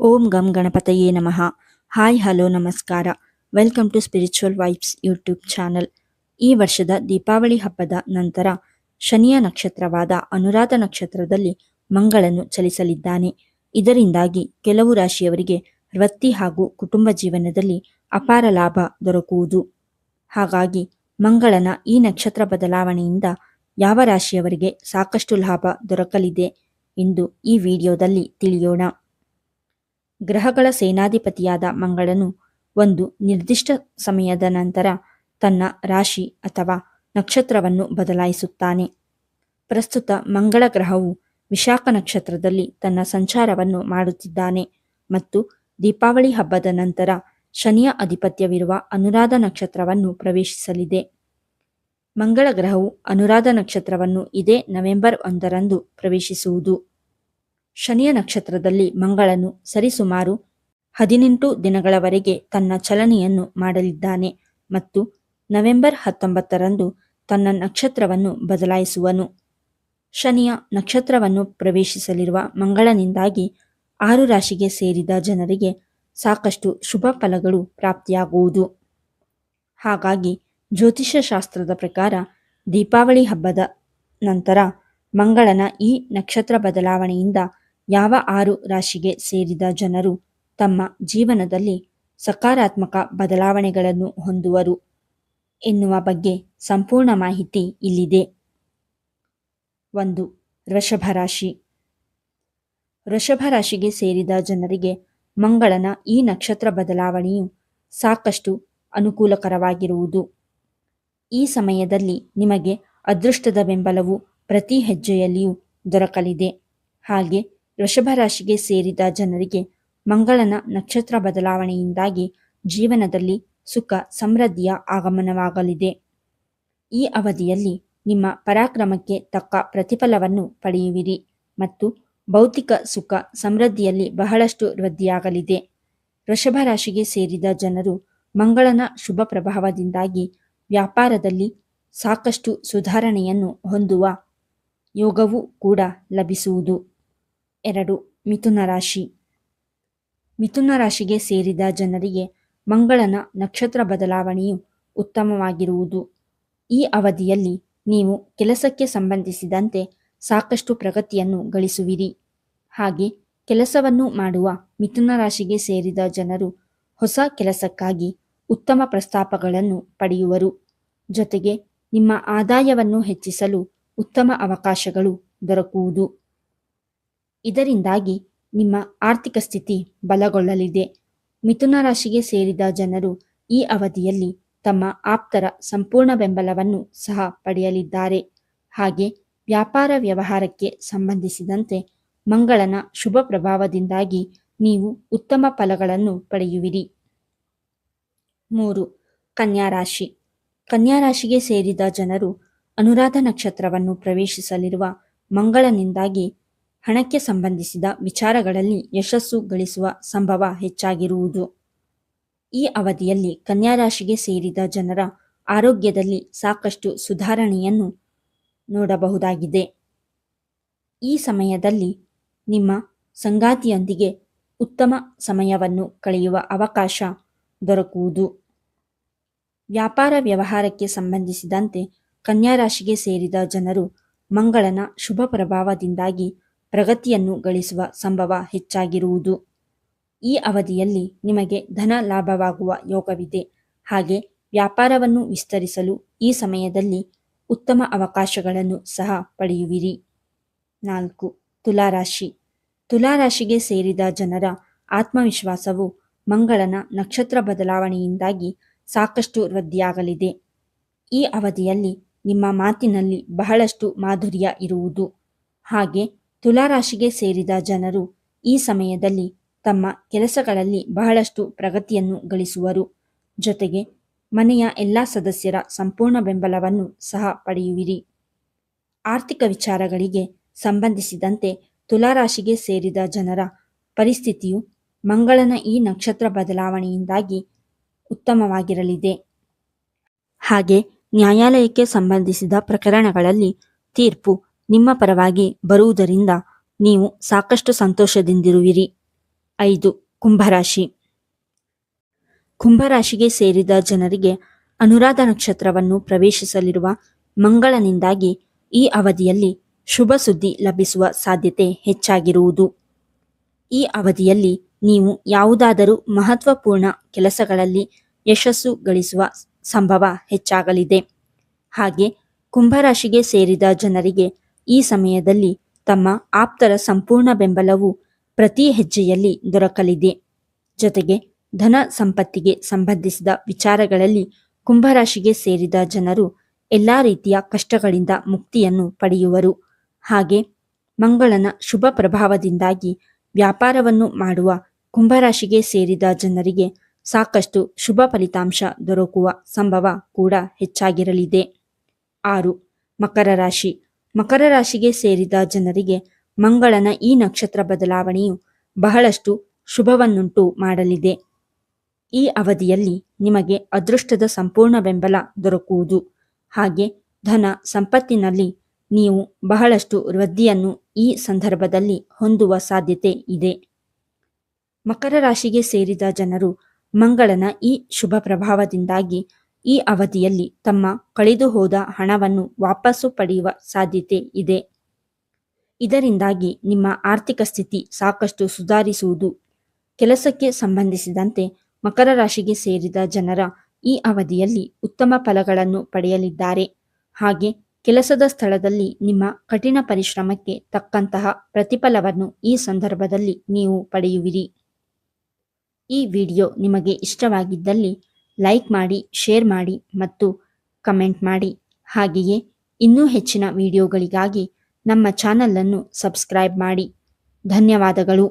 ಓಂ ಗಂ ಗಣಪತಯೇ ನಮಃ. ಹಾಯ್, ಹಲೋ, ನಮಸ್ಕಾರ. Welcome to spiritual vibes YouTube channel. ಈ ವರ್ಷದ ದೀಪಾವಳಿ ಹಬ್ಬದ ನಂತರ ಶನಿಯ ನಕ್ಷತ್ರವಾದ ಅನುರಾಧ ನಕ್ಷತ್ರದಲ್ಲಿ ಮಂಗಳನು ಚಲಿಸಲಿದ್ದಾನೆ. ಇದರಿಂದಾಗಿ ಕೆಲವು ರಾಶಿಯವರಿಗೆ ವೃತ್ತಿ ಹಾಗೂ ಕುಟುಂಬ ಜೀವನದಲ್ಲಿ ಅಪಾರ ಲಾಭ ದೊರಕುವುದು. ಹಾಗಾಗಿ ಮಂಗಳನ ಈ ನಕ್ಷತ್ರ ಬದಲಾವಣೆಯಿಂದ ಯಾವ ರಾಶಿಯವರಿಗೆ ಸಾಕಷ್ಟು ಲಾಭ ದೊರಕಲಿದೆ ಎಂದು ಈ ವಿಡಿಯೋದಲ್ಲಿ ತಿಳಿಯೋಣ. ಗ್ರಹಗಳ ಸೇನಾಧಿಪತಿಯಾದ ಮಂಗಳನು ಒಂದು ನಿರ್ದಿಷ್ಟ ಸಮಯದ ನಂತರ ತನ್ನ ರಾಶಿ ಅಥವಾ ನಕ್ಷತ್ರವನ್ನು ಬದಲಾಯಿಸುತ್ತಾನೆ. ಪ್ರಸ್ತುತ ಮಂಗಳ ಗ್ರಹವು ವಿಶಾಖ ನಕ್ಷತ್ರದಲ್ಲಿ ತನ್ನ ಸಂಚಾರವನ್ನು ಮಾಡುತ್ತಿದ್ದಾನೆ ಮತ್ತು ದೀಪಾವಳಿ ಹಬ್ಬದ ನಂತರ ಶನಿಯ ಅಧಿಪತ್ಯವಿರುವ ಅನುರಾಧ ನಕ್ಷತ್ರವನ್ನು ಪ್ರವೇಶಿಸಲಿದೆ. ಮಂಗಳ ಗ್ರಹವು ಅನುರಾಧ ನಕ್ಷತ್ರವನ್ನು ಇದೇ ನವೆಂಬರ್ ಒಂದರಂದು ಪ್ರವೇಶಿಸುವುದು. ಶನಿಯ ನಕ್ಷತ್ರದಲ್ಲಿ ಮಂಗಳನು ಸರಿಸುಮಾರು ಹದಿನೆಂಟು ದಿನಗಳವರೆಗೆ ತನ್ನ ಚಲನೆಯನ್ನು ಮಾಡಲಿದ್ದಾನೆ ಮತ್ತು ನವೆಂಬರ್ ಹತ್ತೊಂಬತ್ತರಂದು ತನ್ನ ನಕ್ಷತ್ರವನ್ನು ಬದಲಾಯಿಸುವನು. ಶನಿಯ ನಕ್ಷತ್ರವನ್ನು ಪ್ರವೇಶಿಸಲಿರುವ ಮಂಗಳನಿಂದಾಗಿ ಆರು ರಾಶಿಗೆ ಸೇರಿದ ಜನರಿಗೆ ಸಾಕಷ್ಟು ಶುಭ ಫಲಗಳು ಪ್ರಾಪ್ತಿಯಾಗುವುದು. ಹಾಗಾಗಿ ಜ್ಯೋತಿಷ್ಯ ಶಾಸ್ತ್ರದ ಪ್ರಕಾರ ದೀಪಾವಳಿ ಹಬ್ಬದ ನಂತರ ಮಂಗಳನ ಈ ನಕ್ಷತ್ರ ಬದಲಾವಣೆಯಿಂದ ಯಾವ ಆರು ರಾಶಿಗೆ ಸೇರಿದ ಜನರು ತಮ್ಮ ಜೀವನದಲ್ಲಿ ಸಕಾರಾತ್ಮಕ ಬದಲಾವಣೆಗಳನ್ನು ಹೊಂದುವರು ಎನ್ನುವ ಬಗ್ಗೆ ಸಂಪೂರ್ಣ ಮಾಹಿತಿ ಇಲ್ಲಿದೆ. ಒಂದು, ವೃಷಭ ರಾಶಿ. ವೃಷಭ ರಾಶಿಗೆ ಸೇರಿದ ಜನರಿಗೆ ಮಂಗಳನ ಈ ನಕ್ಷತ್ರ ಬದಲಾವಣೆಯು ಸಾಕಷ್ಟು ಅನುಕೂಲಕರವಾಗಿರುವುದು. ಈ ಸಮಯದಲ್ಲಿ ನಿಮಗೆ ಅದೃಷ್ಟದ ಬೆಂಬಲವು ಪ್ರತಿ ಹೆಜ್ಜೆಯಲ್ಲಿಯೂ ದೊರಕಲಿದೆ. ಹಾಗೆ ವೃಷಭ ರಾಶಿಗೆ ಸೇರಿದ ಜನರಿಗೆ ಮಂಗಳನ ನಕ್ಷತ್ರ ಬದಲಾವಣೆಯಿಂದಾಗಿ ಜೀವನದಲ್ಲಿ ಸುಖ, ಸಮೃದ್ಧಿಯ ಆಗಮನವಾಗಲಿದೆ. ಈ ಅವಧಿಯಲ್ಲಿ ನಿಮ್ಮ ಪರಾಕ್ರಮಕ್ಕೆ ತಕ್ಕ ಪ್ರತಿಫಲವನ್ನು ಪಡೆಯುವಿರಿ ಮತ್ತು ಭೌತಿಕ ಸುಖ, ಸಮೃದ್ಧಿಯಲ್ಲಿ ಬಹಳಷ್ಟು ವೃದ್ಧಿಯಾಗಲಿದೆ. ವೃಷಭ ರಾಶಿಗೆ ಸೇರಿದ ಜನರು ಮಂಗಳನ ಶುಭ ಪ್ರಭಾವದಿಂದಾಗಿ ವ್ಯಾಪಾರದಲ್ಲಿ ಸಾಕಷ್ಟು ಸುಧಾರಣೆಯನ್ನು ಹೊಂದುವ ಯೋಗವೂ ಕೂಡ ಲಭಿಸುವುದು. ಎರಡು, ಮಿಥುನ ರಾಶಿ. ಮಿಥುನ ರಾಶಿಗೆ ಸೇರಿದ ಜನರಿಗೆ ಮಂಗಳನ ನಕ್ಷತ್ರ ಬದಲಾವಣೆಯು ಉತ್ತಮವಾಗಿರುವುದು. ಈ ಅವಧಿಯಲ್ಲಿ ನೀವು ಕೆಲಸಕ್ಕೆ ಸಂಬಂಧಿಸಿದಂತೆ ಸಾಕಷ್ಟು ಪ್ರಗತಿಯನ್ನು ಗಳಿಸುವಿರಿ. ಹಾಗೆ ಕೆಲಸವನ್ನು ಮಾಡುವ ಮಿಥುನ ರಾಶಿಗೆ ಸೇರಿದ ಜನರು ಹೊಸ ಕೆಲಸಕ್ಕಾಗಿ ಉತ್ತಮ ಪ್ರಸ್ತಾಪಗಳನ್ನು ಪಡೆಯುವರು. ಜೊತೆಗೆ ನಿಮ್ಮ ಆದಾಯವನ್ನು ಹೆಚ್ಚಿಸಲು ಉತ್ತಮ ಅವಕಾಶಗಳು ದೊರಕುವುದು. ಇದರಿಂದಾಗಿ ನಿಮ್ಮ ಆರ್ಥಿಕ ಸ್ಥಿತಿ ಬಲಗೊಳ್ಳಲಿದೆ. ಮಿಥುನ ರಾಶಿಗೆ ಸೇರಿದ ಜನರು ಈ ಅವಧಿಯಲ್ಲಿ ತಮ್ಮ ಆಪ್ತರ ಸಂಪೂರ್ಣ ಬೆಂಬಲವನ್ನು ಸಹ ಪಡೆಯಲಿದ್ದಾರೆ. ಹಾಗೆ ವ್ಯಾಪಾರ ವ್ಯವಹಾರಕ್ಕೆ ಸಂಬಂಧಿಸಿದಂತೆ ಮಂಗಳನ ಶುಭ ಪ್ರಭಾವದಿಂದಾಗಿ ನೀವು ಉತ್ತಮ ಫಲಗಳನ್ನು ಪಡೆಯುವಿರಿ. ಮೂರು, ಕನ್ಯಾ ರಾಶಿ. ಕನ್ಯಾ ರಾಶಿಗೆ ಸೇರಿದ ಜನರು ಅನುರಾಧ ನಕ್ಷತ್ರವನ್ನು ಪ್ರವೇಶಿಸಲಿರುವ ಮಂಗಳನಿಂದಾಗಿ ಹಣಕ್ಕೆ ಸಂಬಂಧಿಸಿದ ವಿಚಾರಗಳಲ್ಲಿ ಯಶಸ್ಸು ಗಳಿಸುವ ಸಂಭವ ಹೆಚ್ಚಾಗಿರುವುದು. ಈ ಅವಧಿಯಲ್ಲಿ ಕನ್ಯಾ ರಾಶಿಗೆ ಸೇರಿದ ಜನರ ಆರೋಗ್ಯದಲ್ಲಿ ಸಾಕಷ್ಟು ಸುಧಾರಣೆಯನ್ನು ನೋಡಬಹುದಾಗಿದೆ. ಈ ಸಮಯದಲ್ಲಿ ನಿಮ್ಮ ಸಂಗಾತಿಯೊಂದಿಗೆ ಉತ್ತಮ ಸಮಯವನ್ನು ಕಳೆಯುವ ಅವಕಾಶ ದೊರಕುವುದು. ವ್ಯಾಪಾರ ವ್ಯವಹಾರಕ್ಕೆ ಸಂಬಂಧಿಸಿದಂತೆ ಕನ್ಯಾ ರಾಶಿಗೆ ಸೇರಿದ ಜನರು ಮಂಗಳನ ಶುಭ ಪ್ರಭಾವದಿಂದಾಗಿ ಪ್ರಗತಿಯನ್ನು ಗಳಿಸುವ ಸಂಭವ ಹೆಚ್ಚಾಗಿರುವುದು. ಈ ಅವಧಿಯಲ್ಲಿ ನಿಮಗೆ ಧನ ಲಾಭವಾಗುವ ಯೋಗವಿದೆ. ಹಾಗೆ ವ್ಯಾಪಾರವನ್ನು ವಿಸ್ತರಿಸಲು ಈ ಸಮಯದಲ್ಲಿ ಉತ್ತಮ ಅವಕಾಶಗಳನ್ನು ಸಹ ಪಡೆಯುವಿರಿ. ನಾಲ್ಕು, ತುಲಾರಾಶಿ. ತುಲಾರಾಶಿಗೆ ಸೇರಿದ ಜನರ ಆತ್ಮವಿಶ್ವಾಸವು ಮಂಗಳನ ನಕ್ಷತ್ರ ಬದಲಾವಣೆಯಿಂದಾಗಿ ಸಾಕಷ್ಟು ವೃದ್ಧಿಯಾಗಲಿದೆ. ಈ ಅವಧಿಯಲ್ಲಿ ನಿಮ್ಮ ಮಾತಿನಲ್ಲಿ ಬಹಳಷ್ಟು ಮಾಧುರ್ಯ ಇರುವುದು. ಹಾಗೆ ತುಲಾರಾಶಿಗೆ ಸೇರಿದ ಜನರು ಈ ಸಮಯದಲ್ಲಿ ತಮ್ಮ ಕೆಲಸಗಳಲ್ಲಿ ಬಹಳಷ್ಟು ಪ್ರಗತಿಯನ್ನು ಗಳಿಸುವರು. ಜೊತೆಗೆ ಮನೆಯ ಎಲ್ಲ ಸದಸ್ಯರ ಸಂಪೂರ್ಣ ಬೆಂಬಲವನ್ನು ಸಹ ಪಡೆಯುವಿರಿ. ಆರ್ಥಿಕ ವಿಚಾರಗಳಿಗೆ ಸಂಬಂಧಿಸಿದಂತೆ ತುಲಾರಾಶಿಗೆ ಸೇರಿದ ಜನರ ಪರಿಸ್ಥಿತಿಯು ಮಂಗಳನ ಈ ನಕ್ಷತ್ರ ಬದಲಾವಣೆಯಿಂದಾಗಿ ಉತ್ತಮವಾಗಿರಲಿದೆ. ಹಾಗೆ ನ್ಯಾಯಾಲಯಕ್ಕೆ ಸಂಬಂಧಿಸಿದ ಪ್ರಕರಣಗಳಲ್ಲಿ ತೀರ್ಪು ನಿಮ್ಮ ಪರವಾಗಿ ಬರುವುದರಿಂದ ನೀವು ಸಾಕಷ್ಟು ಸಂತೋಷದಿಂದಿರುವಿರಿ. ಐದು, ಕುಂಭರಾಶಿ. ಕುಂಭರಾಶಿಗೆ ಸೇರಿದ ಜನರಿಗೆ ಅನುರಾಧ ನಕ್ಷತ್ರವನ್ನು ಪ್ರವೇಶಿಸಲಿರುವ ಮಂಗಳನಿಂದಾಗಿ ಈ ಅವಧಿಯಲ್ಲಿ ಶುಭ ಸುದ್ದಿ ಲಭಿಸುವ ಸಾಧ್ಯತೆ ಹೆಚ್ಚಾಗಿರುವುದು. ಈ ಅವಧಿಯಲ್ಲಿ ನೀವು ಯಾವುದಾದರೂ ಮಹತ್ವಪೂರ್ಣ ಕೆಲಸಗಳಲ್ಲಿ ಯಶಸ್ಸು ಗಳಿಸುವ ಸಂಭವ ಹೆಚ್ಚಾಗಲಿದೆ. ಹಾಗೆ ಕುಂಭರಾಶಿಗೆ ಸೇರಿದ ಜನರಿಗೆ ಈ ಸಮಯದಲ್ಲಿ ತಮ್ಮ ಆಪ್ತರ ಸಂಪೂರ್ಣ ಬೆಂಬಲವು ಪ್ರತಿ ಹೆಜ್ಜೆಯಲ್ಲಿ ದೊರಕಲಿದೆ. ಜೊತೆಗೆ ಧನ ಸಂಪತ್ತಿಗೆ ಸಂಬಂಧಿಸಿದ ವಿಚಾರಗಳಲ್ಲಿ ಕುಂಭರಾಶಿಗೆ ಸೇರಿದ ಜನರು ಎಲ್ಲ ರೀತಿಯ ಕಷ್ಟಗಳಿಂದ ಮುಕ್ತಿಯನ್ನು ಪಡೆಯುವರು. ಹಾಗೆ ಮಂಗಳನ ಶುಭ ಪ್ರಭಾವದಿಂದಾಗಿ ವ್ಯಾಪಾರವನ್ನು ಮಾಡುವ ಕುಂಭರಾಶಿಗೆ ಸೇರಿದ ಜನರಿಗೆ ಸಾಕಷ್ಟು ಶುಭ ಫಲಿತಾಂಶ ದೊರಕುವ ಸಂಭವ ಕೂಡ ಹೆಚ್ಚಾಗಿರಲಿದೆ. ಆರು, ಮಕರ ರಾಶಿ. ಮಕರ ರಾಶಿಗೆ ಸೇರಿದ ಜನರಿಗೆ ಮಂಗಳನ ಈ ನಕ್ಷತ್ರ ಬದಲಾವಣೆಯು ಬಹಳಷ್ಟು ಶುಭವನ್ನುಂಟು ಮಾಡಲಿದೆ. ಈ ಅವಧಿಯಲ್ಲಿ ನಿಮಗೆ ಅದೃಷ್ಟದ ಸಂಪೂರ್ಣ ಬೆಂಬಲ ದೊರಕುವುದು. ಹಾಗೆ ಧನ ಸಂಪತ್ತಿನಲ್ಲಿ ನೀವು ಬಹಳಷ್ಟು ವೃದ್ಧಿಯನ್ನು ಈ ಸಂದರ್ಭದಲ್ಲಿ ಹೊಂದುವ ಸಾಧ್ಯತೆ ಇದೆ. ಮಕರ ರಾಶಿಗೆ ಸೇರಿದ ಜನರು ಮಂಗಳನ ಈ ಶುಭ ಪ್ರಭಾವದಿಂದಾಗಿ ಈ ಅವಧಿಯಲ್ಲಿ ತಮ್ಮ ಕಳೆದು ಹೋದ ಹಣವನ್ನು ವಾಪಸ್ಸು ಪಡೆಯುವ ಸಾಧ್ಯತೆ ಇದೆ. ಇದರಿಂದಾಗಿ ನಿಮ್ಮ ಆರ್ಥಿಕ ಸ್ಥಿತಿ ಸಾಕಷ್ಟು ಸುಧಾರಿಸುವುದು ಕೆಲಸಕ್ಕೆ ಸಂಬಂಧಿಸಿದಂತೆ ಮಕರ ರಾಶಿಗೆ ಸೇರಿದ ಜನರ ಈ ಅವಧಿಯಲ್ಲಿ ಉತ್ತಮ ಫಲಗಳನ್ನು ಪಡೆಯಲಿದ್ದಾರೆ. ಹಾಗೆ ಕೆಲಸದ ಸ್ಥಳದಲ್ಲಿ ನಿಮ್ಮ ಕಠಿಣ ಪರಿಶ್ರಮಕ್ಕೆ ತಕ್ಕಂತಹ ಪ್ರತಿಫಲವನ್ನು ಈ ಸಂದರ್ಭದಲ್ಲಿ ನೀವು ಪಡೆಯುವಿರಿ. ಈ ವಿಡಿಯೋ ನಿಮಗೆ ಇಷ್ಟವಾಗಿದ್ದಲ್ಲಿ ಲೈಕ್ ಮಾಡಿ ಶೇರ್ ಮಾಡಿ ಮತ್ತು ಕಮೆಂಟ್ ಮಾಡಿ. ಹಾಗೆಯೇ ಇನ್ನೂ ಹೆಚ್ಚಿನ ವಿಡಿಯೋಗಳಿಗಾಗಿ ನಮ್ಮ ಚಾನಲನ್ನು ಸಬ್ಸ್ಕ್ರೈಬ್ ಮಾಡಿ. ಧನ್ಯವಾದಗಳು.